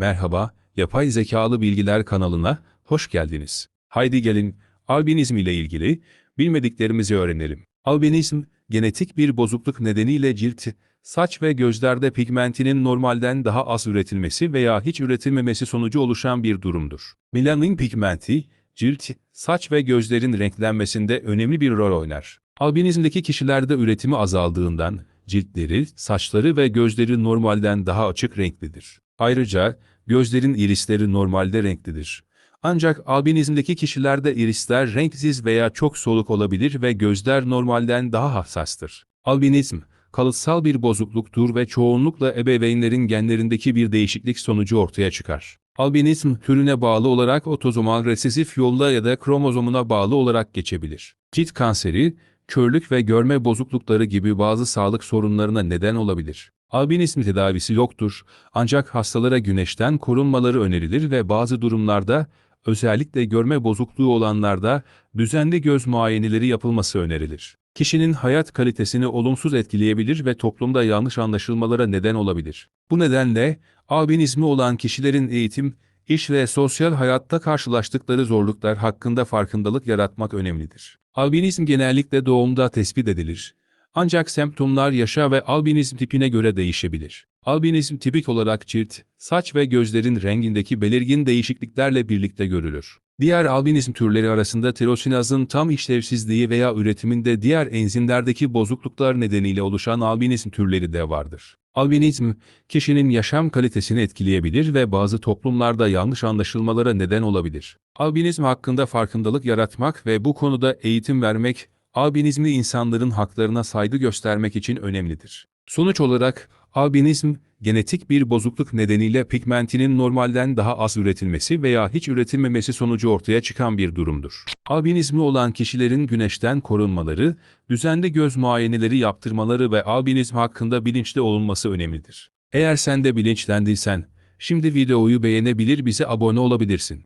Merhaba, Yapay Zekalı Bilgiler kanalına hoş geldiniz. Haydi gelin, albinizm ile ilgili bilmediklerimizi öğrenelim. Albinizm, genetik bir bozukluk nedeniyle cilt, saç ve gözlerde pigmentinin normalden daha az üretilmesi veya hiç üretilmemesi sonucu oluşan bir durumdur. Melanin pigmenti, cilt, saç ve gözlerin renklenmesinde önemli bir rol oynar. Albinizmdeki kişilerde üretimi azaldığından, ciltleri, saçları ve gözleri normalden daha açık renklidir. Ayrıca gözlerin irisleri normalde renklidir. Ancak albinizmdeki kişilerde irisler renksiz veya çok soluk olabilir ve gözler normalden daha hassastır. Albinizm, kalıtsal bir bozukluktur ve çoğunlukla ebeveynlerin genlerindeki bir değişiklik sonucu ortaya çıkar. Albinizm türüne bağlı olarak otozomal resesif yolla ya da kromozomuna bağlı olarak geçebilir. Cilt kanseri, körlük ve görme bozuklukları gibi bazı sağlık sorunlarına neden olabilir. Albinizm tedavisi yoktur ancak hastalara güneşten korunmaları önerilir ve bazı durumlarda özellikle görme bozukluğu olanlarda düzenli göz muayeneleri yapılması önerilir. Kişinin hayat kalitesini olumsuz etkileyebilir ve toplumda yanlış anlaşılmalara neden olabilir. Bu nedenle albinizmi olan kişilerin eğitim, iş ve sosyal hayatta karşılaştıkları zorluklar hakkında farkındalık yaratmak önemlidir. Albinizm genellikle doğumda tespit edilir. Ancak semptomlar yaşa ve albinizm tipine göre değişebilir. Albinizm tipik olarak cilt, saç ve gözlerin rengindeki belirgin değişikliklerle birlikte görülür. Diğer albinizm türleri arasında tirosinazın tam işlevsizliği veya üretiminde diğer enzimlerdeki bozukluklar nedeniyle oluşan albinizm türleri de vardır. Albinizm, kişinin yaşam kalitesini etkileyebilir ve bazı toplumlarda yanlış anlaşılmalara neden olabilir. Albinizm hakkında farkındalık yaratmak ve bu konuda eğitim vermek, albinizmli insanların haklarına saygı göstermek için önemlidir. Sonuç olarak, albinizm, genetik bir bozukluk nedeniyle pigmentinin normalden daha az üretilmesi veya hiç üretilmemesi sonucu ortaya çıkan bir durumdur. Albinizmi olan kişilerin güneşten korunmaları, düzenli göz muayeneleri yaptırmaları ve albinizm hakkında bilinçli olunması önemlidir. Eğer sen de bilinçlendiysen, şimdi videoyu beğenebilir bize abone olabilirsin.